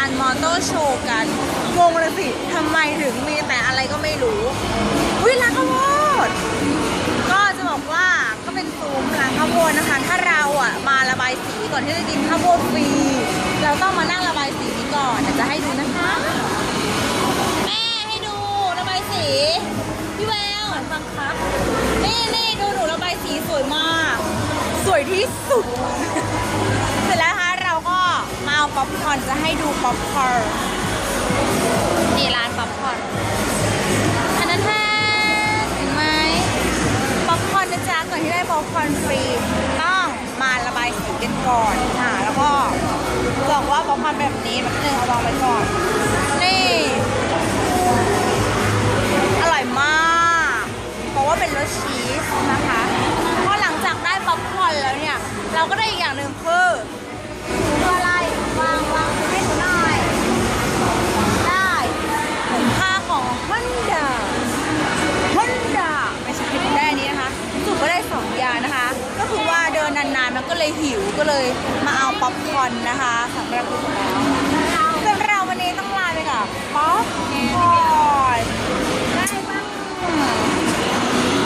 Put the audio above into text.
านมอเตอร์โชว์กันงงเลยสิทำไมถึงมีแต่อะไรก็ไม่รู้วิร้านข้าวโพดก็จะบอกว่าก็เป็นซุ้มร้านข้าวโพดนะคะ ถ้าเราอะมาระบายสีก่อนที่จะกินข้าวโพดฟรีเราต้องมานั่งระบายสีนี้ก่อนเดี๋ยวจะให้ดูนะคะ แม่ให้ดูระบายสีพี่แววบังคับนี่นี่ดูหนูระบายสีสวยมาก สวยที่สุด เสร็จแล้วนะคะ ป๊อปคอร์นจะให้ดูป๊อปคอร์นนี่ร้านป๊อปคอร์นอันนั้นแทนเห็นไหมป๊อปคอร์นนะจ๊ะก่อนที่ได้ป๊อปคอร์นฟรีต้องมาระบายสีกันก่อนค่ะ แล้วก็บอกว่าป๊อปคอร์นแบบนี้แบบนึงเอาวางไว้ก่อน นี่ อร่อยมากเพราะว่าเป็นรสชีสนะคะเพราะหลังจากได้ป๊อปคอร์นแล้วเนี่ย เราก็ได้อีกอย่างหนึ่งคือ นานๆ มันก็เลยหิวก็เลยมาเอาป๊อปคอร์นนะคะสำหรับคุณแล้ว